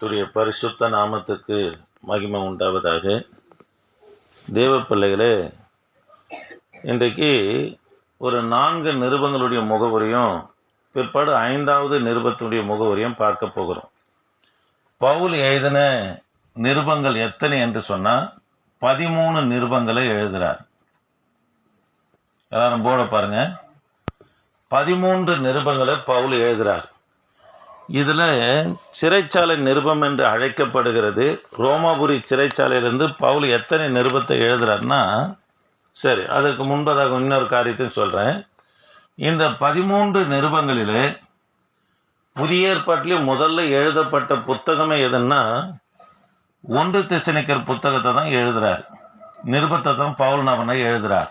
கர்த்தருடைய பரிசுத்த நாமத்துக்கு மகிமை உண்டாவதாக. தேவ பிள்ளைகளே இன்றைக்கு ஒரு நான்கு நிருபங்களுடைய முகவரியும் பிற்பாடு ஐந்தாவது நிருபத்தினுடைய முகவரியும் பார்க்க போகிறோம். பவுல் எழுதின நிருபங்கள் எத்தனை என்று சொன்னால் பதிமூணு நிருபங்களை எழுதுகிறார் எல்லாரும் போட பாருங்க. பதிமூன்று நிருபங்களை பவுல் எழுதுகிறார் இதில் சிறைச்சாலை நிருபம் என்று அழைக்கப்படுகிறது. ரோமாபுரி சிறைச்சாலையிலிருந்து பவுல் எத்தனை நிருபத்தை எழுதுறாருன்னா சரி அதற்கு முன்பதாக இன்னொரு காரியத்தையும் சொல்கிறேன் இந்த பதிமூன்று நிருபங்களிலே புதிய ஏற்பாட்டிலே முதல்ல எழுதப்பட்ட புத்தகமே எதுன்னா ஒன்று திசைநிக்கர் புத்தகத்தை தான் எழுதுகிறார் நிருபத்தை தான் பவுல் நபனை எழுதுகிறார்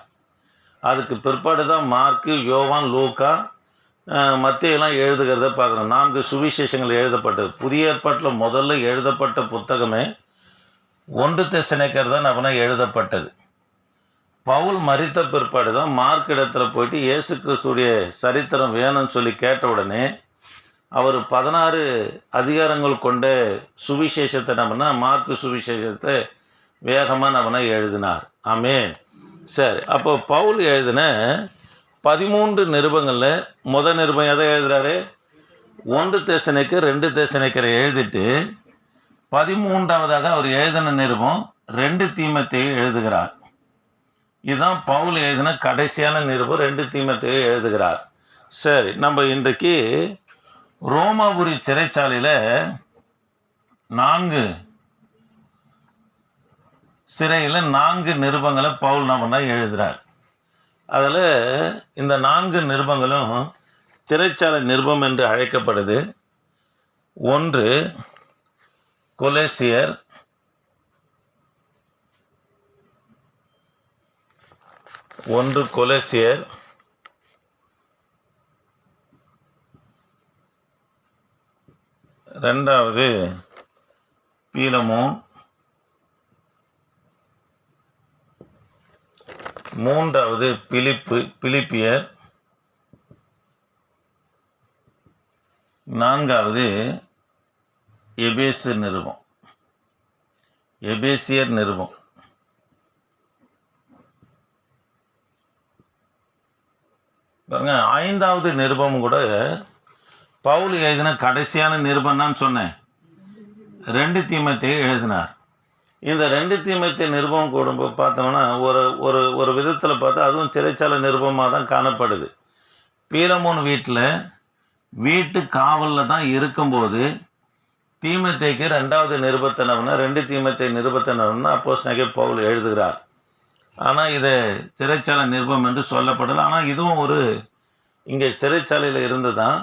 அதுக்கு பிற்பாடு தான் மார்க்கு யோவான் லூக்கா மத்தியெல்லாம் எழுதுகிறத பார்க்குறோம் நான்கு சுவிசேஷங்கள் எழுதப்பட்டது. புதிய ஏற்பாட்டில் முதல்ல எழுதப்பட்ட புத்தகமே ஒன்று திசனைக்கர் தான் அவனை எழுதப்பட்டது. பவுல் மறித்த பிற்பாடு தான் மார்க் இடத்துல போயிட்டு இயேசு கிறிஸ்துடைய சரித்திரம் வேணும்னு சொல்லி கேட்ட உடனே அவர் பதினாறு அதிகாரங்கள் கொண்ட சுவிசேஷத்தை நம்மனா மார்க்கு சுவிசேஷத்தை வேகமாக நம்மனா எழுதினார். ஆமே சரி அப்போ பவுல் எழுதின பதிமூன்று நிருபங்களில் முத நிருபம் எதை எழுதுகிறாரு ஒன்று தேசனைக்கு ரெண்டு தேசனைக்கரை எழுதிட்டு பதிமூன்றாவதாக அவர் எழுதின நிருபம் ரெண்டு தீமத்தையும் எழுதுகிறார். இதுதான் பவுல் எழுதின கடைசியான நிருபம் ரெண்டு தீமத்தையும் எழுதுகிறார். சரி நம்ம இன்றைக்கு ரோமாபுரி சிறைச்சாலையில் நான்கு சிறையில் நான்கு நிருபங்களை பவுல் நம்ம எழுதுகிறார் அதில் இந்த நான்கு நிருபங்களும் சிறைச்சாலை நிருபம் என்று அழைக்கப்படுது. ஒன்று கொலேசியர் ஒன்று கொலேசியர் ரெண்டாவது பீலமோன் மூன்றாவது பிலிப்பு பிலிப்பியர். நான்காவது எபேசு நிறுவம் எபேசியர் நிறுவம் பாருங்க ஐந்தாவது நிருபம் கூட பவுல் எழுதின கடைசியான நிருபம் தான் சொன்னேன். ரெண்டு தீமத்தை எழுதினார். இந்த ரெண்டு தீமத்தை நிருபம் கூடும்போது பார்த்தோம்னா ஒரு ஒரு ஒரு விதத்தில் பார்த்தா அதுவும் சிறைச்சாலை நிருபமாக தான் காணப்படுது. பீலமோன் வீட்டில் வீட்டு காவலில் தான் இருக்கும்போது தீமத்தைக்கு ரெண்டாவது நிருபத்தினவனா ரெண்டு தீமத்தை நிருபத்தினவனா அப்போஸ் நகை பவுல் எழுதுகிறார். ஆனால் இதை சிறைச்சாலை நிருபம் என்று சொல்லப்படலை. ஆனால் இதுவும் ஒரு இங்கே சிறைச்சாலையில் இருந்து தான்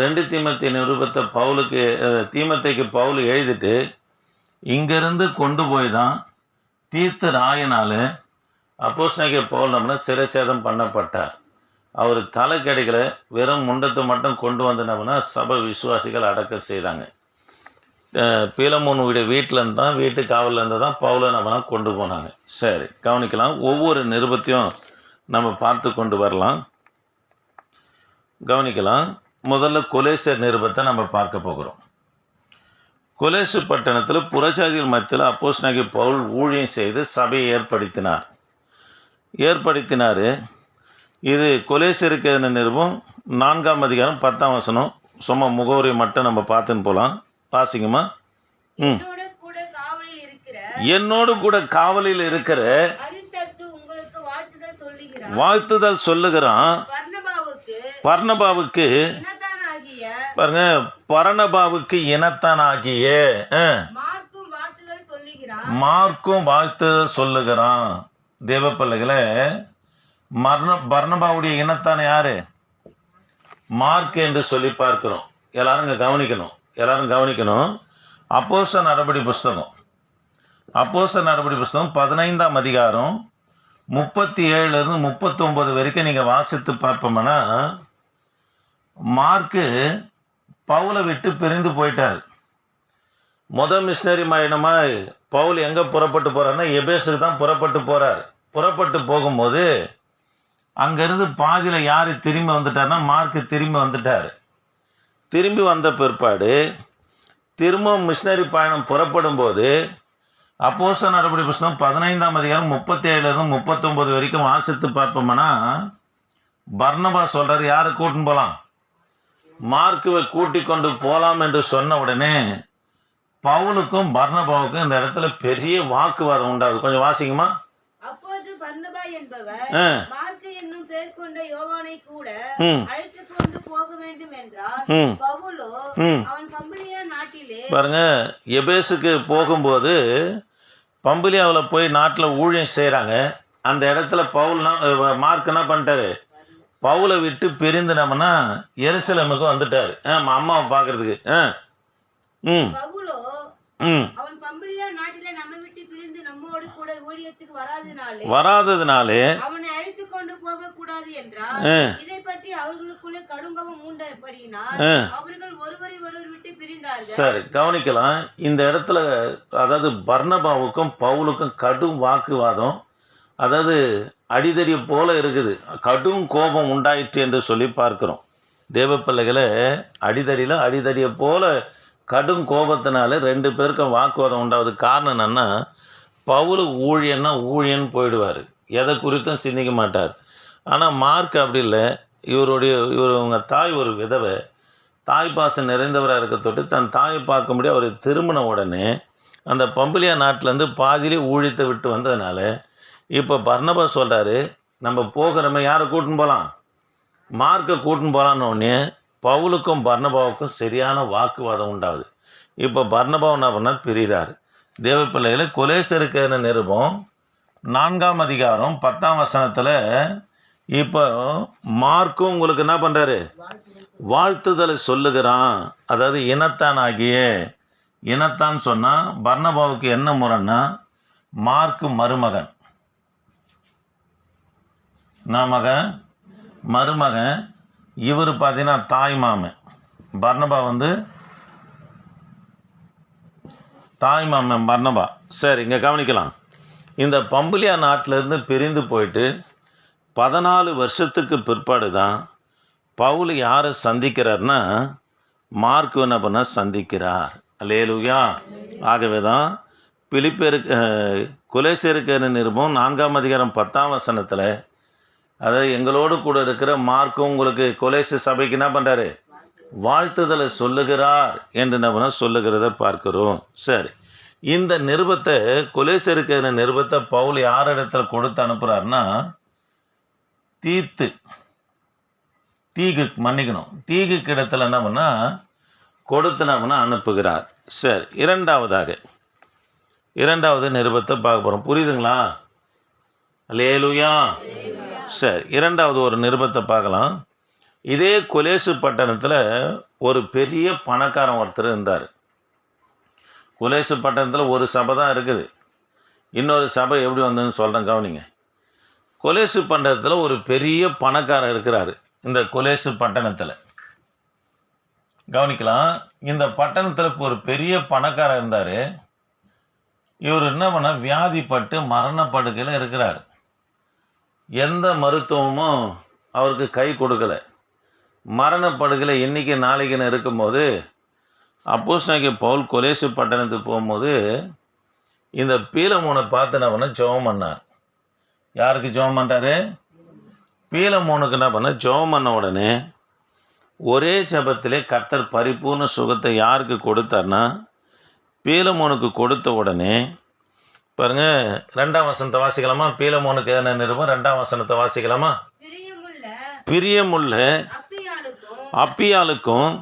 ரெண்டு தீமத்தை நிருபத்தை பவுலுக்கு தீமத்தைக்கு பவுல் எழுதிட்டு இங்கேருந்து கொண்டு போய் தான் தீர்த்து ராயனால் அப்போஸ் நகை பவுல் சிறைச்சேதம் பண்ணப்பட்டார். அவர் தலை கிடைக்கல வெறும் முண்டத்தை மட்டும் கொண்டு வந்தனம்னா சபை விசுவாசிகள் அடக்கம் செய்தாங்க. பீலமோனுடைய வீட்டிலேருந்து தான் வீட்டு காவலேருந்து தான் பவுலை கொண்டு போனாங்க. சரி கவனிக்கலாம். ஒவ்வொரு நிருபத்தையும் நம்ம பார்த்து கொண்டு வரலாம். கவனிக்கலாம். முதல்ல கொலேசர் நிருபத்தை நம்ம பார்க்க போகிறோம். கொலேசு பட்டணத்தில் புறஜாதிகள் மத்தியில் அப்போஸ் நகி பவுல் ஊழியம் செய்து சபையை ஏற்படுத்தினார். ஏற்படுத்தினார். இது கொலேசருக்கு எதிரான நிருபம் நான்காம் அதிகாரம் பத்தாம் வசனம். சும்மா முகவரி மட்டும் நம்ம பார்த்துன்னு போகலாம் வாசிங்கம்மா ம். என்னோட கூட காவலில் இருக்கிற வாழ்த்துதல் சொல்லுகிறான். பர்ணபாவுக்கு பாருங்க பரணபாவுக்கு இனத்தானாகிய மார்க்கும் வாழ்த்துதல் சொல்லுகிறான். தேவ பிள்ளைகளே மர்ண பர்ணபாவுடைய இனத்தான யாரு? மார்க் என்று சொல்லி பார்க்கிறோம். எல்லாரும் இங்க கவனிக்கணும். எல்லாரும் கவனிக்கணும். அப்போஸ்த நடபடி புஸ்தகம். அப்போஸ்த நடபடி புஸ்தகம் பதினைந்தாம் அதிகாரம் முப்பத்தி ஏழுலேருந்து முப்பத்தொம்பது வரைக்கும் நீங்கள் வாசித்து பார்ப்போம்னா மார்க்கு பவுலை விட்டு பிரிந்து போயிட்டார். முத மிஷினரி பயணமாக பவுல் எங்கே புறப்பட்டு போகிறாருன்னா எபேஸுக்கு தான் புறப்பட்டு போகிறார் புறப்பட்டு போகும்போது அங்கேருந்து பாதியில் யார் திரும்பி வந்துட்டார்னா மார்க்கு திரும்பி வந்துட்டார். திரும்பி வந்த பிற்பாடு திரும்பவும் மிஷினரி பயணம் புறப்படும் போது அப்போச நடபடி புஸ்தகம் பதினைந்தாம் அதிகாரம் முப்பத்தேழுலேருந்து முப்பத்தொம்போது முப்பத்தொம்பது வரைக்கும் வாசித்து பார்ப்போம்னா பர்ணபா சொல்கிறார் யாரை கூட்டின்னு போகலாம் மார்க்குவை கூட்டி கொண்டு போகலாம் என்று சொன்ன உடனே பவுலுக்கும் பர்னபாவுக்கும் இந்த இடத்துல பெரிய வாக்குவாதம் உண்டாகுது. கொஞ்சம் வாசிங்கம்மா. அப்போது பர்னபா என்பவர் மார்க்கு என்னும் பேர் கொண்ட யோவானை கூட ம். அழைத்து கொண்டு போக வேண்டும் என்றார் ம். பவுலோ ம். அவன் பம்பிலியா நாட்டிலே பாருங்க எபேஸுக்கு போகும்போது பம்புலியாவில் போய் நாட்டில் ஊழியம் செய்கிறாங்க அந்த இடத்துல பவுல்னா மார்க் என்ன பண்ணிட்டாரு? பவுலை விட்டு பிரிந்துனோம்னா எருசலேமுக்கு வந்துட்டார். அம்மாவை பார்க்கறதுக்கு. ஆ ம். வராததுனாலே அவனை அழைத்து கொண்டு போக கூடாது என்றார் ஆ. இதை பற்றி அவர்களுக்குள்ளே கடுங்கவம் உண்டபடியினால் ஆ. அவர்கள் ஒருவரை ஒருவர் விட்டு பிரிந்தார்கள். சரி கவனிக்கலாம். இந்த இடத்துல அதாவது பர்னபாவுக்கும் பவுலுக்கும் கடும் வாக்குவாதம். அதாவது அடிதடி போல இருக்குது. கடும் கோபம் உண்டாயிற்று என்று சொல்லி பார்க்கிறோம். தேவ பிள்ளைகளை அடிதடியில் அடிதடியை போல கடும் கோபத்தினால ரெண்டு பேருக்கும் வாக்குவாதம் உண்டாவது காரணம் என்னென்னா பவுலு ஊழியன்னா ஊழியன் போயிடுவார். எதை குறித்தும் சிந்திக்க மாட்டார். ஆனால் மார்க் அப்படி இல்லை. இவருடைய இவர் அவங்க தாய் ஒரு விதவை. தாய் பாசம் நிறைந்தவராக இருக்க தொட்டு தன் தாயை பார்க்கும்படி அவர் திரும்பின உடனே அந்த பம்புலியா நாட்டிலேருந்து பாதியிலே ஊழித்து விட்டு வந்ததுனால இப்போ பர்ணபா சொல்கிறாரு நம்ம போகிறோமே யாரை கூட்டின்னு போகலாம் மார்க்கை கூட்டின்னு போகலான்னு பவுலுக்கும் பர்ணபாவுக்கும் சரியான வாக்குவாதம் உண்டாகுது. இப்போ பர்னபா என்ன பண்ணால் பிரிகிறார் தேவ பிள்ளைகளை கொலேசருக்கிற நிருபம்? நான்காம் அதிகாரம் பத்தாம் வசனத்தில் இப்போ மார்க்கும் உங்களுக்கு என்ன பண்ணுறாரு வாழ்த்துதலை சொல்லுகிறான். அதாவது இனத்தான் ஆகிய இனத்தான் சொன்னால் பர்ணபாவுக்கு என்ன முறைன்னா மார்க்கு மருமகன். நான் மகன் மருமகன் இவர் பார்த்தீங்கன்னா தாய் மாமன். பர்ணபா வந்து தாய் மாமன் பர்ணபா. சரி இங்கே கவனிக்கலாம். இந்த பம்புலியா நாட்டிலேருந்து பிரிந்து போயிட்டு பதினாலு வருஷத்துக்கு பிற்பாடு தான் பவுல் யாரை சந்திக்கிறார்னா மார்க் என்ன பண்ண சந்திக்கிறார். லேலுயா ஆகவே தான் பிலிப்பேருக்கு குலேசேருக்கு நிருபம் நான்காம் அதிகாரம் பத்தாம் வசனத்தில் அதாவது எங்களோடு கூட இருக்கிற மார்க்கும் உங்களுக்கு கொலேசு சபைக்கு என்ன பண்ணுறாரு வாழ்த்துதலை சொல்லுகிறார் என்று நம்ம சொல்லுகிறத பார்க்கிறோம். சரி. இந்த நிருபத்தை கொலேசருக்கு நிருபத்தை பவுல் யார் இடத்துல கொடுத்து அனுப்புகிறாருன்னா தீத்து தீகு மன்னிக்கணும். தீகுக்கு இடத்துல என்ன பண்ணா கொடுத்து நம்மனா அனுப்புகிறார். சரி. இரண்டாவதாக இரண்டாவது நிருபத்தை பார்க்க போகிறோம் புரியுதுங்களா? லேலுயா சரி இரண்டாவது ஒரு நிருபத்தை பார்க்கலாம். இதே கொலேசு பட்டணத்தில் ஒரு பெரிய பணக்காரன் ஒருத்தர் இருந்தார். கொலேசு பட்டணத்தில் ஒரு சபை தான் இருக்குது. இன்னொரு சபை எப்படி வந்ததுன்னு சொல்கிறேன் கவனிங்க. கொலேசு பட்டணத்தில் ஒரு பெரிய பணக்காரர் இருக்கிறாரு இந்த கொலேசு பட்டணத்தில். கவனிக்கலாம் இந்த பட்டணத்தில் இப்போ ஒரு பெரிய பணக்காரர் இருந்தார். இவர் என்ன பண்ணால் வியாதிப்பட்டு மரணப்படுக்கையில் இருக்கிறார். எந்த மருத்துவமும் அவருக்கு கை கொடுக்கல. மரணப்படுகையில் இன்றைக்கி நாளைக்குன்னு இருக்கும்போது அப்போஸ்னாக்கி பவுல் கொலேசு பட்டணத்துக்கு போகும்போது இந்த பீலமோனை பார்த்து என்ன ஜெபம் பண்ணார். யாருக்கு ஜெபம் பண்ணுறாரு பீலமோனுக்கு என்ன பண்ண ஜெபம் பண்ண உடனே ஒரே ஜபத்திலே கத்தர் பரிபூர்ண சுகத்தை யாருக்கு கொடுத்தார்னா பீலமோனுக்கு கொடுத்த உடனே பாருங்க ரெண்டாம் வசனத்தை வாசிக்கலாமா? பீலமோனுக்கு என்ன நிருபம்? ரெண்டாம் வசனத்தை வாசிக்கலாமா? பிரியமுள்ள அப்பியாளுக்கும்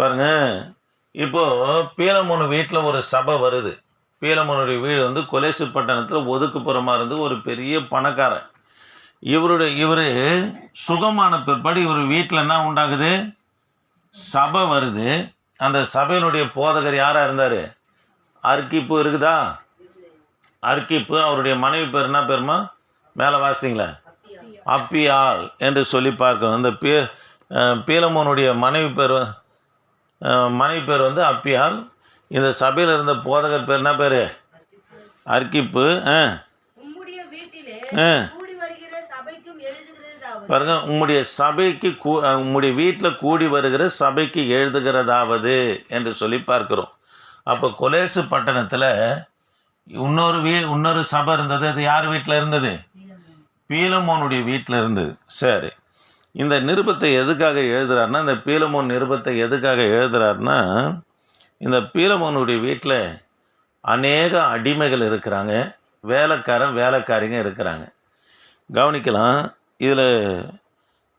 பாருங்க இப்போ பீலமோனு வீட்டில் ஒரு சபை வருது. பீலமோனுடைய வீடு வந்து கொலேசு பட்டணத்தில் ஒதுக்குப்புறமா இருந்து ஒரு பெரிய பணக்காரன். இவருடைய இவர் சுகமான பிற்பாடு இவர் வீட்டில் என்ன உண்டாகுது? சபை வருது. அந்த சபையினுடைய போதகர் யாராக இருந்தார்? அர்க்கிப்பு இருக்குதா? அர்க்கிப்பு அவருடைய மனைவி பேர் என்ன பேருமா? மேலே வாசித்தீங்களா? அப்பியாள் என்று சொல்லி பார்க்கணும். இந்த பீ பீலமோனுடைய மனைவி பேர் மனைவி பேர் வந்து அப்பியாள். இந்த சபையில் இருந்த போதகர் பேர் என்ன பேர்? அர்க்கிப்பு. ஆ ஆ கூடி வருகிற சபைக்கும் எழுதுகிறதாவது எழுதுகிறதாவது பாருங்க உம்முடைய சபைக்கு கூ உம்முடைய வீட்டில் கூடி வருகிற சபைக்கு எழுதுகிறதாவது என்று சொல்லி பார்க்கிறோம். அப்போ கொலேசு பட்டணத்தில் இன்னொரு வீ இன்னொரு சபை இருந்தது. அது யார் வீட்டில் இருந்தது? பீலமோனுடைய வீட்டில் இருந்தது. சரி. இந்த நிருபத்தை எதுக்காக எழுதுறாருன்னா இந்த பீலமோன் நிருபத்தை எதுக்காக எழுதுறாருன்னா இந்த பீலமோனுடைய வீட்டில் அநேக அடிமைகள் இருக்கிறாங்க. வேலைக்காரன் வேலைக்காரிங்க இருக்கிறாங்க. கவனிக்கலாம். இதில்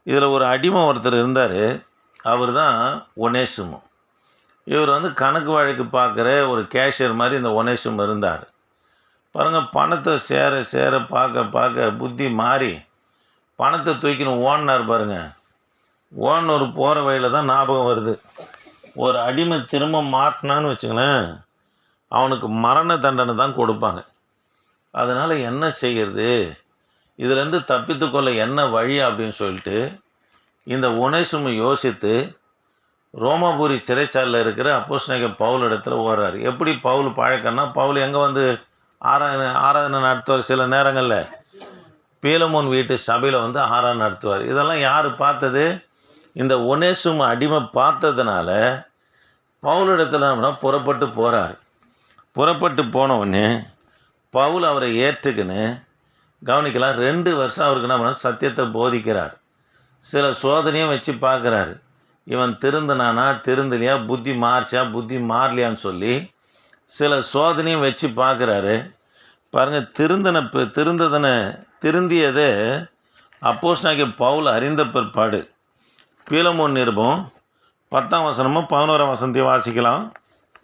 இதில் ஒரு அடிமை ஒருத்தர் இருந்தார். அவர் தான் ஒனேசுமு. இவர் வந்து கணக்கு வழக்கு பார்க்குற ஒரு கேஷியர் மாதிரி இந்த ஒனேசும் இருந்தார். பாருங்கள் பணத்தை சேர சேர பார்க்க பார்க்க புத்தி மாறி பணத்தை தூக்கின்னு ஓடினார் பாருங்கள் ஓடினவர் போகிற வழியில் தான் ஞாபகம் வருது. ஒரு அடிமை திரும்ப மாட்டினான்னு வச்சுங்களேன் அவனுக்கு மரண தண்டனை தான் கொடுப்பாங்க. அதனால் என்ன செய்கிறது இதுலேருந்து தப்பித்துக்கொள்ள என்ன வழி அப்படின்னு சொல்லிட்டு இந்த உணேசுமை யோசித்து ரோமாபுரி சிறைச்சாலில் இருக்கிற அப்போஸ்தலனாகிய பவுல் இடத்துல ஓடுறாரு. எப்படி பவுல் பழக்கம்னா பவுல் எங்கே வந்து ஆராதனை ஆராதனை நடத்துவார் சில நேரங்களில்? பீலமோன் வீட்டு சபையில் வந்து ஆராதனை நடத்துவார். இதெல்லாம் யார் பார்த்தது? இந்த ஒனேசும் அடிமை பார்த்ததுனால பவுலிடத்தில் நம்ம புறப்பட்டு போகிறார் புறப்பட்டு போனவுடனே பவுல் அவரை ஏற்றுக்கின்னு கவனிக்கலாம் ரெண்டு வருஷம் அவருக்கு நம்ம சத்தியத்தை போதிக்கிறார். சில சோதனையும் வச்சு பார்க்குறாரு. இவன் திருந்தினானா திருந்தலையா புத்தி மாறிச்சா புத்தி மாறலையான்னு சொல்லி சில சோதனையும் வச்சு பார்க்குறாரு. பாருங்கள் திருந்தன திருந்ததன திருந்தியதை அப்போஸ் பவுல் அறிந்த பிற்பாடு. பீலமோன் நிருபம் பத்தாம் வசனமும் பதினோராம் வசனத்தையும் வாசிக்கலாம்.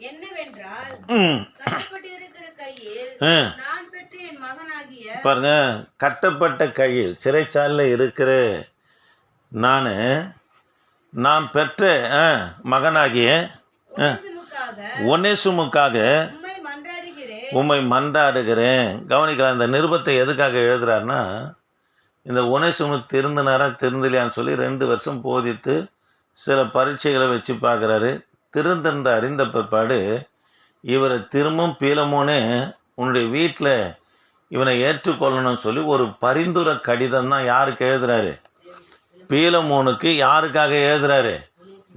என்னவென்றால் ம் கட்டப்பட்டிருக்கிற கையில் ஆ நான் பெற்ற என் மகனாகிய பாருங்க. கட்டப்பட்ட கையில் சிறைச்சாலையில் இருக்கிற நான் நான் பெற்ற மகனாகிய ஒனேசுமுக்காக உம்மை மன்றாடுகிறேன். கவனிக்கலாம் இந்த நிருபத்தை எதுக்காக எழுதுறாருன்னா இந்த ஒனேசுமு திருந்தினாரா திருந்தலையான்னு சொல்லி ரெண்டு வருஷம் போதித்து சில பரீட்சைகளை வச்சு பார்க்குறாரு. திருந்திருந்த அறிந்த பிற்பாடு இவரை திரும்பவும் பீலமோனே உன்னுடைய வீட்டில் இவனை ஏற்றுக்கொள்ளணும்னு சொல்லி ஒரு பரிந்துரை கடிதம் தான் யாருக்கு எழுதுறாரு? பீலமோனுக்கு யாருக்காக எழுதுறாரு?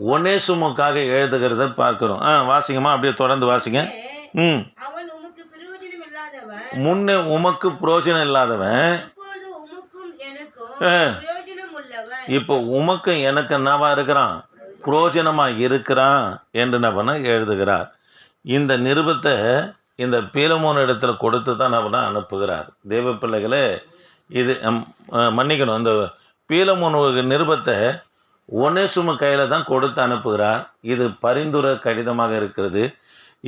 ஒனேசுமுக்காக எழுதுகிறத பார்க்குறோம். ஆ வாசிங்கம்மா அப்படியே தொடர்ந்து வாசிங்க. ம். முன்னே உமக்கு புரோஜனம் இல்லாதவன். இப்போ உமக்கும் எனக்கு என்னவா இருக்கிறான்? புரோஜனமாக இருக்கிறான் என்று பண்ண எழுதுகிறார். இந்த நிருபத்தை இந்த பீலமோன் இடத்துல கொடுத்து தான் என்ன அனுப்புகிறார். தேவ பிள்ளைகளே இது மன்னிக்கணும். இந்த பீலமோன் நிருபத்தை ஒனேசும கையில் தான் கொடுத்து அனுப்புகிறார். இது பரிந்துரை கடிதமாக இருக்கிறது.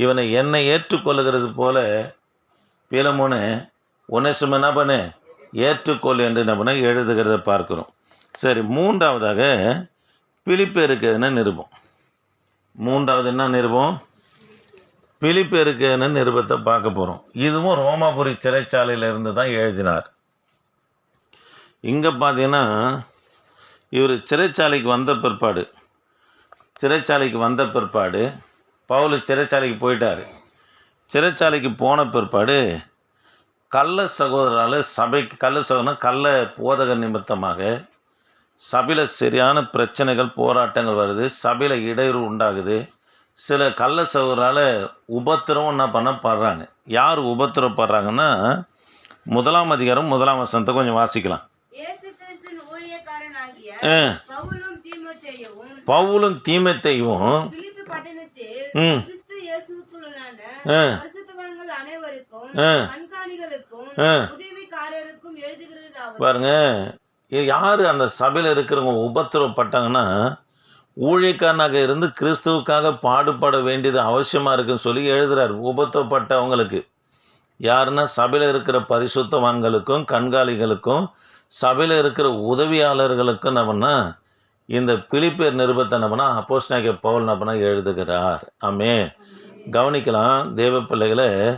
இவனை என்னை ஏற்றுக்கொள்ளுகிறது போல பீலமோனு ஒனேசும என்ன பண்ணு? ஏற்றுக்கொள் என்று என்ன பண்ண? எழுதுகிறத பார்க்குறோம். சரி மூன்றாவதாக பிலிப்பேருக்கு என்ன நிருபம்? மூன்றாவது என்ன நிருபம்? பிலிப்பேருக்கு என்ன நிருபத்தை பார்க்க போகிறோம் இதுவும் ரோமாபுரி சிறைச்சாலையிலிருந்து தான் எழுதினார். இங்கே பார்த்தீங்கன்னா இவர் சிறைச்சாலைக்கு வந்த பிற்பாடு சிறைச்சாலைக்கு வந்த பிற்பாடு பவுல் சிறைச்சாலைக்கு போயிட்டார். சிறைச்சாலைக்கு போன பிற்பாடு கள்ள சகோதரால் சபைக்கு கள்ள சகோதரன் கள்ள போதக நிமித்தமாக சபையில் சரியான பிரச்சனைகள் போராட்டங்கள் வருது சபையில் இடையூறு உண்டாகுது. சில கள்ள சகோதரால் உபத்திரம் என்ன பண்ண படுறாங்க. யார் உபத்திரப்படுறாங்கன்னா முதலாம் அதிகாரம் முதலாம் வசனத்தை கொஞ்சம் வாசிக்கலாம். பவுலும் தீமத்தையும் ம். பாருங்க யார் அந்த சபையில் இருக்கிறவங்க உபத்திரப்பட்டாங்கன்னா ஊழியக்காரனாக இருந்து கிறிஸ்துவுக்காக பாடுபட வேண்டியது அவசியமாக இருக்குன்னு சொல்லி எழுதுகிறார் உபத்தப்பட்டவங்களுக்கு யாருன்னா சபையில் இருக்கிற பரிசுத்தவான்களுக்கும் கண்காணிகளுக்கும் சபையில் இருக்கிற உதவியாளர்களுக்கும் நம்மனா இந்த பிலிப்பேர் நிருபத்தை நம்மனா அப்போஸ்டாகிய பவுல் நம்மனா எழுதுகிறார். ஆமே கவனிக்கலாம் தேவ பிள்ளைகளை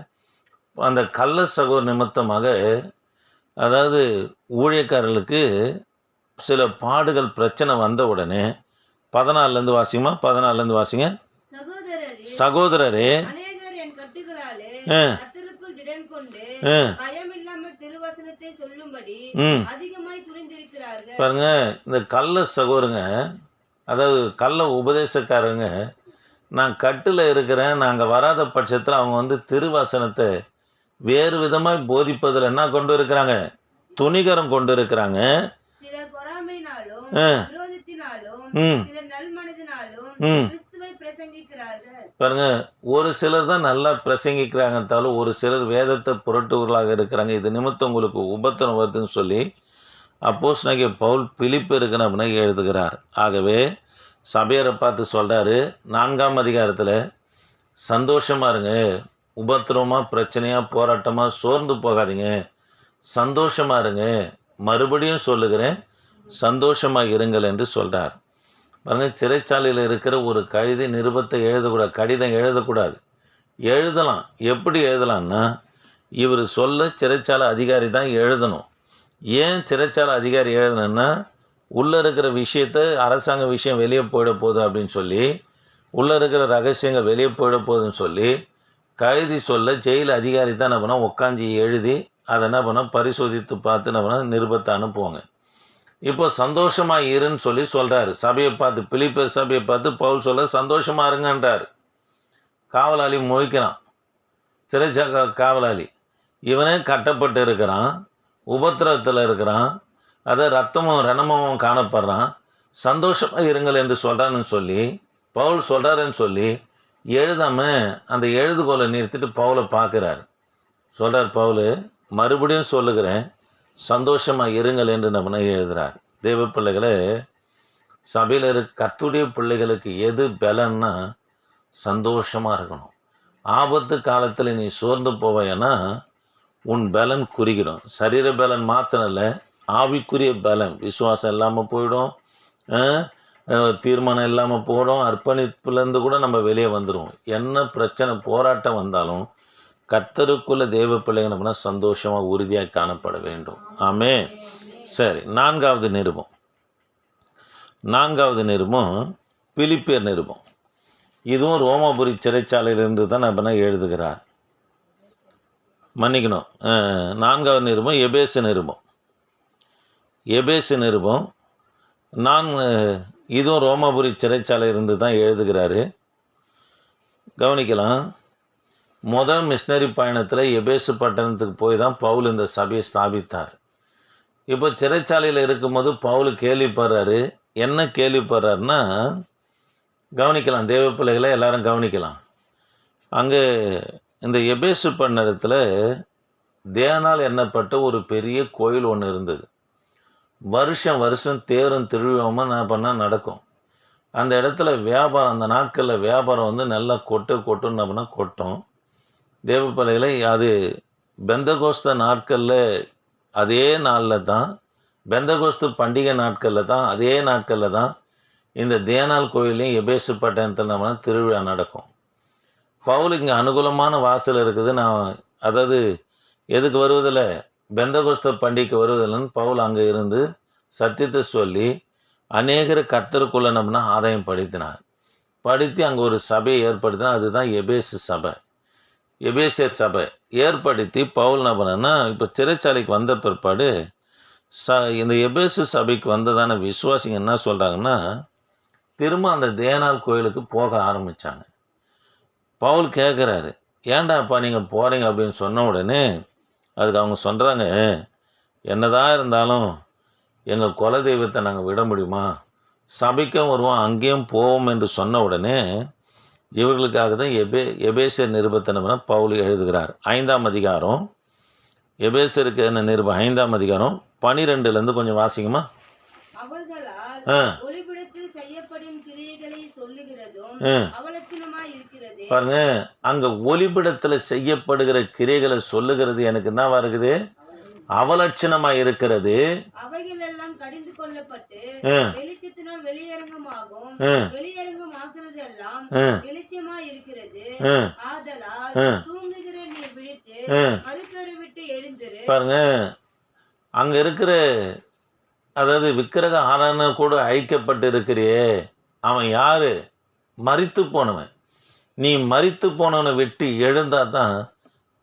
அந்த கள்ள சகோ நிமித்தமாக அதாவது ஊழியக்காரர்களுக்கு சில பாடுகள் பிரச்சனை வந்த உடனே பதினாலேருந்து வாசிங்கம்மா பதினாலேருந்து வாசிங்க. சகோதரரே பாருங்க இந்த கள்ள சகோருங்க அதாவது கள்ள உபதேசக்காரங்க நான் கட்டில் இருக்கிறேன் நாங்கள் வராத பட்சத்தில் அவங்க வந்து திருவாசனத்தை வேறு விதமாக போதிப்பதில் என்ன கொண்டு இருக்கிறாங்க? துணிகரம் கொண்டு இருக்கிறாங்க. பாருங்க ஒரு சிலர் தான் நல்லா பிரசங்கிக்கிறாங்கத்தாலும் ஒரு சிலர் வேதத்தை புரட்டுவர்களாக இருக்கிறாங்க. இது நிமித்தம் உங்களுக்கு உபத்திரம் வருதுன்னு சொல்லி அப்போஸ் நகிய பவுல் பிலிப்பு அப்படின்னு எழுதுகிறார். ஆகவே சபையரை பார்த்து சொல்கிறாரு நான்காம் அதிகாரத்தில் சந்தோஷமாக இருங்க உபத்திரமாக பிரச்சனையாக போராட்டமாக சோர்ந்து போகாதீங்க. சந்தோஷமாக இருங்க மறுபடியும் சொல்லுகிறேன் சந்தோஷமாக இருங்கள் என்று சொல்கிறார் பாருங்கள் சிறைச்சாலையில் இருக்கிற ஒரு கைதி நிருபத்தை எழுதக்கூடாது கடிதம் எழுதக்கூடாது. எழுதலாம். எப்படி எழுதலாம்னா இவர் சொல்ல சிறைச்சாலை அதிகாரி தான் எழுதணும். ஏன் சிறைச்சாலை அதிகாரி எழுதணும்னா உள்ளே இருக்கிற விஷயத்த அரசாங்க விஷயம் வெளியே போயிட போகுது அப்படின்னு சொல்லி உள்ளே இருக்கிற ரகசியங்கள் வெளியே போயிட போகுதுன்னு சொல்லி கைதி சொல்ல ஜெயில் அதிகாரி தான் என்ன பண்ணால் உட்காந்து எழுதி அதை என்ன பண்ணால் பரிசோதித்து பார்த்து என்ன பண்ணால் நிருபத்தை அனுப்புவாங்க. இப்போ சந்தோஷமாக இருன்னு சொல்லி சொல்கிறாரு சபையை பார்த்து பிலிப்பர் சபையை பார்த்து பவுல் சொல்ல சந்தோஷமாக இருங்கன்றார். காவலாளி முழிக்கிறான். சிறைச்சா காவலாளி. இவனே கட்டப்பட்டு இருக்கிறான். உபத்திரவத்தில் இருக்கிறான். அதை ரத்தமும் ரணமும் காணப்படுறான். சந்தோஷமாக இருங்கள் என்று சொல்கிறான்னு சொல்லி பவுல் சொல்கிறாருன்னு சொல்லி எழுதாம அந்த எழுதுகோலை நிறுத்திட்டு பவுலை பார்க்குறாரு. சொல்கிறார் பவுல் மறுபடியும் சொல்லுகிறேன். சந்தோஷமாக இருங்கள் என்று நம்ம எழுதுகிறார் தேவ பிள்ளைகளே சபையில் இருக்க கத்துடைய பிள்ளைகளுக்கு எது பலன்னா சந்தோஷமாக இருக்கணும். ஆபத்து காலத்தில் நீ சோர்ந்து போவேன்னா உன் பலன் குறிக்கிடும் சரீர பலன் மாத்திரம் இல்லை ஆவிக்குரிய பலன். விசுவாசம் இல்லாமல் போயிடும் தீர்மானம் இல்லாமல் போயிடும் அர்ப்பணிப்புலேருந்து கூட நம்ம வெளியே வந்துடுவோம் என்ன பிரச்சனை போராட்டம் வந்தாலும் கத்தருக்குள்ள தேவ பிள்ளைங்க சந்தோஷமாக உறுதியாக காணப்பட வேண்டும். ஆமே சரி நான்காவது நிருபம். நான்காவது நிருபம் பிலிப்பியர் நிருபம். இதுவும் ரோமாபுரி சிறைச்சாலையிலிருந்து தான் நம்ம எழுதுகிறார். மன்னிக்கணும். நான்காவது நிருபம் எபேசு நிருபம். எபேசு நிருபம் நான் இதுவும் ரோமாபுரி சிறைச்சாலையிலிருந்து தான் எழுதுகிறாரு. கவனிக்கலாம். மொதல் மிஷினரி பயணத்தில் எபேசு பட்டணத்துக்கு போய் தான் பவுல் இந்த சபையை ஸ்தாபித்தார். இப்போ சிறைச்சாலையில் இருக்கும்போது பவுல் கேள்விப்படுறாரு. என்ன கேள்விப்படுறாருன்னா கவனிக்கலாம் தேவ பிள்ளைகளை எல்லாரும் கவனிக்கலாம். அங்கே இந்த எபேசு பட்டணத்தில் தேனால் எண்ணப்பட்ட ஒரு பெரிய கோயில் ஒன்று இருந்தது. வருஷம் வருஷம் தேரும் திருவிழாவும் நான் பண்ணால் நடக்கும். அந்த இடத்துல வியாபாரம் அந்த நாட்களில் வியாபாரம் வந்து நல்லா கொட்டு கொட்டுன்னு அப்படின்னா கொட்டும். தேவ அது பெந்தகோஸ்த நாட்களில் அதே நாளில் தான் பெந்தகோஸ்து பண்டிகை நாட்களில் தான் அதே நாட்களில் தான் இந்த தேனால் கோயிலையும் எபேசு பட்டணத்தில் நம்ம திருவிழா நடக்கும். பவுலுக்கு இங்கே அனுகூலமான வாசல் இருக்குது. நான் அதாவது எதுக்கு வருவதில்லை? பெந்தகோஸ்த பண்டிகைக்கு வருவதில்லைன்னு பவுல் அங்கே இருந்து சத்தியத்தை சொல்லி அநேகரை கத்தருக்குள்ள நம்மனா ஆதாயம் படுத்தினார். படுத்தி அங்கே ஒரு சபையை ஏற்படுத்தினா அதுதான் எபேசு சபை. எபேசியர் சபை ஏற்படுத்தி பவுல் நபனன்னா இப்போ சிறைச்சாலைக்கு வந்த பிற்பாடு ச இந்த எபேசு சபைக்கு வந்ததான விசுவாசிங்க என்ன சொல்கிறாங்கன்னா திரும்ப அந்த தேனால் கோயிலுக்கு போக ஆரம்பித்தாங்க பவுல் கேட்குறாரு ஏன்டாப்பா நீங்கள் போகிறீங்க அப்படின்னு சொன்ன உடனே அதுக்கு அவங்க சொல்கிறாங்க என்னதான் இருந்தாலும் எங்கள் குல தெய்வத்தை நாங்கள் விட முடியுமா? சபைக்கும் வருவோம் அங்கேயும் போவோம் என்று சொன்ன உடனே இவர்களுக்காக தான் எபே எபேசர் நிருபத்தினம்னா பவுல் எழுதுகிறார். ஐந்தாம் அதிகாரம். எபேசருக்கு என்ன நிருபம் ஐந்தாம் அதிகாரம். பனிரெண்டுலேருந்து கொஞ்சம் இருக்கிறது. பாருங்க அங்கே ஒலிபிடத்தில் செய்யப்படுகிற கிரைகளை சொல்லுகிறது எனக்கு என்ன வருகிறது அவலட்சணமாக இருக்கிறது. அவைகளெல்லாம் கடிந்து கொள்ளப்பட்டு வெளிச்சத்தினால் வெளியரங்கமாகும். ஆ. வெளியரங்கமாக்குறது எல்லாம் ஆ. வெளிச்சமா இருக்கிறது ஆ. ஆதலால் ஆ. தூங்குகிற நீ விழித்து ஆ. மறுக்கரு விட்டு எழுந்திரு. பாருங்க. அங்கே இருக்கிற அதாவது விக்கிரக ஆராதனை கூட ஐக்கப்பட்டு இருக்கிறியே அவன் யாரு? மரித்து போனவன். நீ மரித்து போனவனை விட்டு எழுந்தா தான்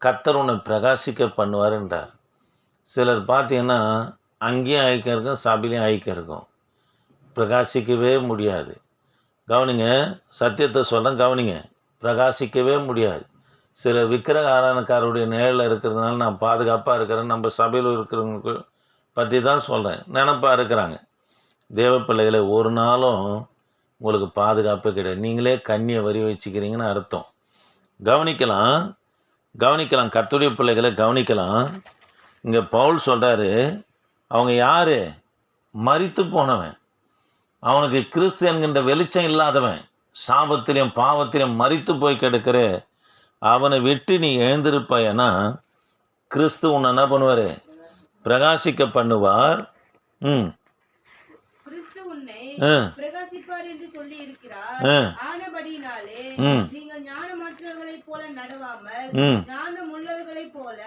கத்தர் உன்னை பிரகாசிக்க பண்ணுவாருன்றார். சிலர் பார்த்தீங்கன்னா அங்கேயும் ஐக்கியம் இருக்கும் சபையிலையும் ஐக்கியம் இருக்கும். பிரகாசிக்கவே முடியாது. கவனிங்க சத்தியத்தை சொல்கிறேன் கவனிங்க. பிரகாசிக்கவே முடியாது. சில விக்கிரக ஆராயணக்காரருடைய நிழலில் இருக்கிறதுனால நான் பாதுகாப்பாக இருக்கிறேன் நம்ம சபையில் இருக்கிறவங்களுக்கு பற்றி தான் சொல்கிறேன் நினப்பாக இருக்கிறாங்க. தேவ பிள்ளைகளை ஒரு நாளும் உங்களுக்கு பாதுகாப்பே கிடையாது. நீங்களே கண்ணியை வரி வச்சுக்கிறீங்கன்னு அர்த்தம். கவனிக்கலாம். கவனிக்கலாம். கத்துடைய பிள்ளைகளை கவனிக்கலாம். இங்கே பவுல் சொல்கிறாரு அவங்க யார்? மரித்து போனவன். அவனுக்கு கிறிஸ்து என்கின்ற வெளிச்சம் இல்லாதவன். சாபத்திலையும் பாவத்திலையும் மரித்து போய் கிடக்கிற அவனை விட்டு நீ எழுந்திருப்பாயனா கிறிஸ்து உன்னை என்ன பண்ணுவார்? பிரகாசிக்க பண்ணுவார். ம். ம். நீங்கள் ஞானமற்றவர்களைப் போல நடவாமல் ம். ஞானம் உள்ளவர்களைப் போல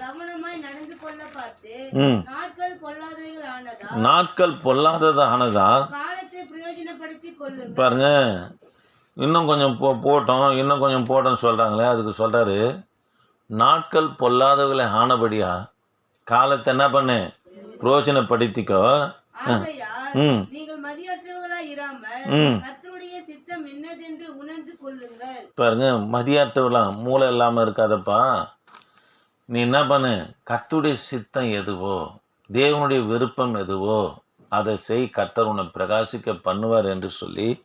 கவனமாய் நடந்து கொள்ள பார்த்து ம் நாட்கள் பொல்லாததானதால் பாருங்க. இன்னும் கொஞ்சம் போ போட்டோம். இன்னும் கொஞ்சம் போட்டோம்னு சொல்கிறாங்களே அதுக்கு சொல்கிறாரு நாட்கள் பொல்லாதவர்களை ஆனபடியா காலத்தை என்ன பண்ணு? பிரயோஜனப்படுத்திக்கோ. ஆகையால் ம். ம். பாருங்க மதியாற்றவலாம் மூளை இல்லாமல் இருக்காதப்பா. நீ என்ன பண்ணு? கத்துடைய சித்தம் எதுவோ தேவனுடைய விருப்பம் எதுவோ அதை செய் கத்தர் உன்னை பிரகாசிக்க பண்ணுவார் என்று சொல்லி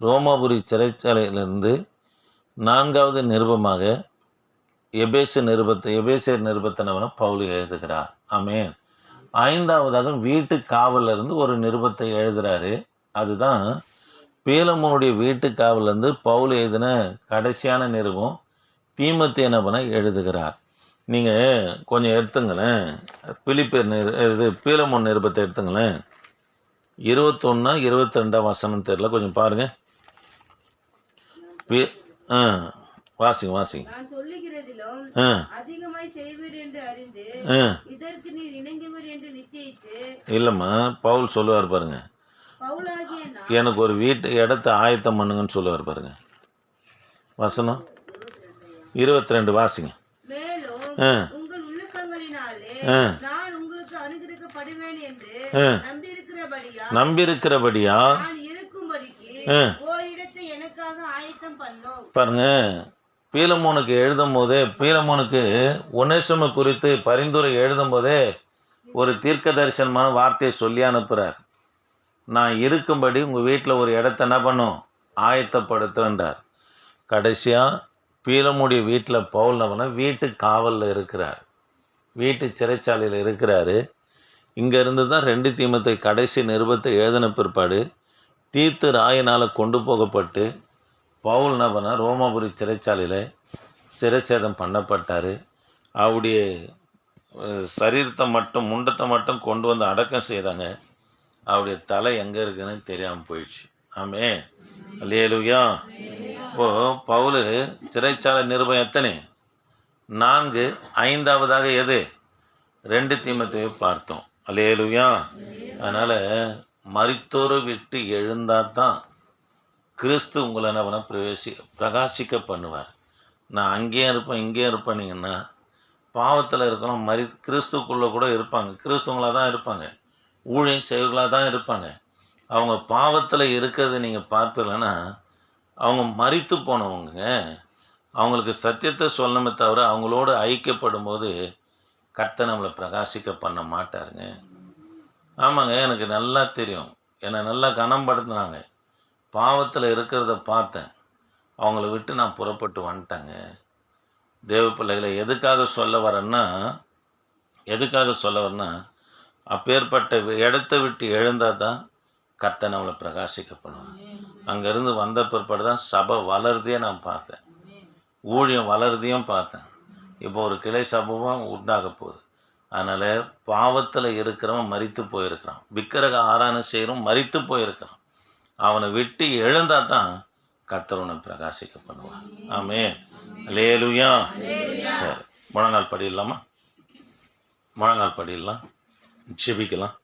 ரோமாபுரி சிறைச்சாலையிலிருந்து நான்காவது நிருபமாக எபேச நிருபத்தை எபேசியர் நிருபத்தினவன பவுல் எழுதுகிறார். ஆமேன். ஐந்தாவதாக வீட்டு காவலிருந்து ஒரு நிருபத்தை எழுதுகிறாரு அதுதான் பீலமோனுடைய வீட்டு காவலிருந்து பவுல் எழுதின கடைசியான நிருபம் தீமத்து என்ன எழுதுகிறார். நீங்கள் கொஞ்சம் எடுத்துங்களேன். பிலிப்பேர் நிரு இது பீலமோன் நிருபத்தை எடுத்துங்களேன். இருபத்தொன்னா இருபத்தி ரெண்டாம் வசனம் தெரியல. கொஞ்சம் பாருங்கள் பி ஆ வாசிங்க வாசிங்க. ஆ. இல்லைம்மா பவுல் சொல்லுவார் பாருங்க. எனக்கு ஒரு வீட்டு இடத்த ஆயத்தம் பண்ணுங்கன்னு சொல்லுவார் பாருங்க. வசனம்? இருபத்தி ரெண்டு வாசிங்க. உங்கள் ஆ. நான் உங்களுக்கு அனுகிரகப்படுவேன் என்று நம்பியிருக்கிறபடியா பாருங்க பீலமோனுக்கு எழுதும் போதே பீலமோனுக்கு ஒனேசம குறித்து பரிந்துரை எழுதும் போதே ஒரு தீர்க்க தரிசனமான வார்த்தையை சொல்லி அனுப்புகிறார் நான் இருக்கும்படி உங்கள் வீட்டில் ஒரு இடத்த என்ன பண்ணும்? ஆயத்தப்படுத்துன்றார் கடைசியாக பீலமுடைய வீட்டில் பவுல்னவன வீட்டு காவலில் இருக்கிறார். வீட்டு சிறைச்சாலையில் இருக்கிறாரு. இங்கேருந்து தான் ரெண்டு தீமத்தை கடைசி நிருபத்தை எழுதின பிற்பாடு தீர்த்து ராயனால் கொண்டு போகப்பட்டு பவுல் நபனை ரோமபுரி ரோமாபுரி சிறைச்சாலையில் சிறைச்சேதம் பண்ணப்பட்டார். அவருடைய சரீரத்தை மட்டும் முண்டத்தை மட்டும் கொண்டு வந்து அடக்கம் செய்தாங்க. அவருடைய தலை எங்கே இருக்குன்னு தெரியாமல் போயிடுச்சு. ஆமே அல்லேலுயா. இப்போ பவுலு சிறைச்சாலை நிருபம் எத்தனை? நான்கு. ஐந்தாவதாக எது? ரெண்டு தீமத்தை பார்த்தோம். அலேலுயா அதனால் மரித்தோரை விட்டு எழுந்தால் தான் கிறிஸ்து உங்களை என்ன பண்ண பிரவேசி பிரகாசிக்க பண்ணுவார். நான் அங்கேயும் இருப்பேன் இங்கேயும் இருப்பேனீங்கன்னா பாவத்தில் இருக்கணும் மறி கிறிஸ்துக்குள்ளே கூட இருப்பாங்க. கிறிஸ்துவங்களாக தான் இருப்பாங்க. ஊழியம் செய்வர்களாக தான் இருப்பாங்க. அவங்க பாவத்தில் இருக்கிறது நீங்கள் பார்ப்பீங்கன்னா அவங்க மறித்து போனவங்க அவங்களுக்கு சத்தியத்தை சொல்லணுமே தவிர அவங்களோட ஐக்கியப்படும் போது கர்த்தர் நம்மளை பிரகாசிக்க பண்ண மாட்டாருங்க. ஆமாங்க எனக்கு நல்லா தெரியும். என்னை நல்லா கனம்படுத்தினாங்க. பாவத்தில் இருக்கிறத பார்த்தேன். அவங்கள விட்டு நான் புறப்பட்டு வந்துட்டேங்க. தேவ பிள்ளைகளை எதுக்காக சொல்ல வரேன்னா எதுக்காக சொல்ல வரேன்னா அப்பேற்பட்ட இடத்த விட்டு எழுந்தால் தான் கர்த்தர் நம்மளை பிரகாசிக்க பண்ணுவாங்க அங்கேருந்து வந்த பிற்பாடு தான் சபை வளருதே நான் பார்த்தேன். ஊழியம் வளருதையும் பார்த்தேன். இப்போ ஒரு கிளை சபவும் உண்டாக போகுது. அதனால் பாவத்தில் இருக்கிறவன் மறித்து போயிருக்கிறான். விக்கிரக ஆராய்ச்சி செய்கிறவன் மறித்து போயிருக்கிறான். அவனை விட்டு எழுந்தால் தான் கத்தரவனை பிரகாசிக்க பண்ணுவான் ஆமே லேலுயா சரி முழங்கால் படிடலாமா முழங்கால் படிடலாம் ஜெபிக்கலாம்.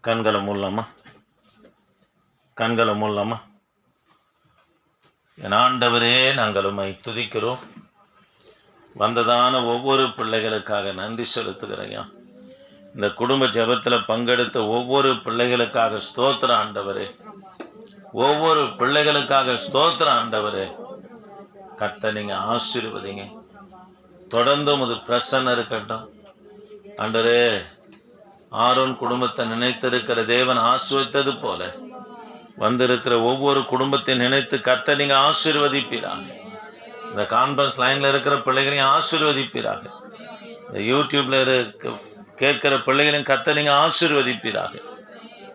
கண்களை மூடலாமா? கண்களை மூலமா என் ஆண்டவரே நாங்கள் உண்மை துதிக்கிறோம். வந்ததான ஒவ்வொரு பிள்ளைகளுக்காக நன்றி செலுத்துகிறையா இந்த குடும்ப ஜெபத்தில் பங்கெடுத்த ஒவ்வொரு பிள்ளைகளுக்காக ஸ்தோத்திர ஆண்டவரே. ஒவ்வொரு பிள்ளைகளுக்காக ஸ்தோத்திர ஆண்டவரே. கத்த நீங்கள் ஆசீர்வதிங்க. தொடர்ந்து உமது பிரசன்னம் இருக்கட்டும். ஆண்டரே ஆரோன் குடும்பத்தை நினைத்திருக்கிற தேவன் ஆசுவித்தது போல வந்திருக்கிற ஒவ்வொரு குடும்பத்தை நினைத்து கர்த்த நீங்கள் ஆசீர்வதிப்பீராங்க இந்த கான்ஃபரன்ஸ் லைனில் இருக்கிற பிள்ளைகளையும் ஆசீர்வதிப்பீராக. இந்த யூடியூப்ல இருக்க கேட்கிற பிள்ளைகளையும் கர்த்த நீங்கள் ஆசீர்வதிப்பீராக.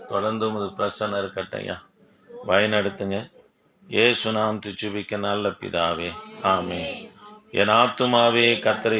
தொடர்ந்து உமது பிரசன்னம் இருக்கட்டையா ஐயா. வழிநடத்துங்க. ஏசு நாம் திச்சுபிக்க நல்ல பிதாவே. ஆமே என் ஆத்துமாவே கத்தரை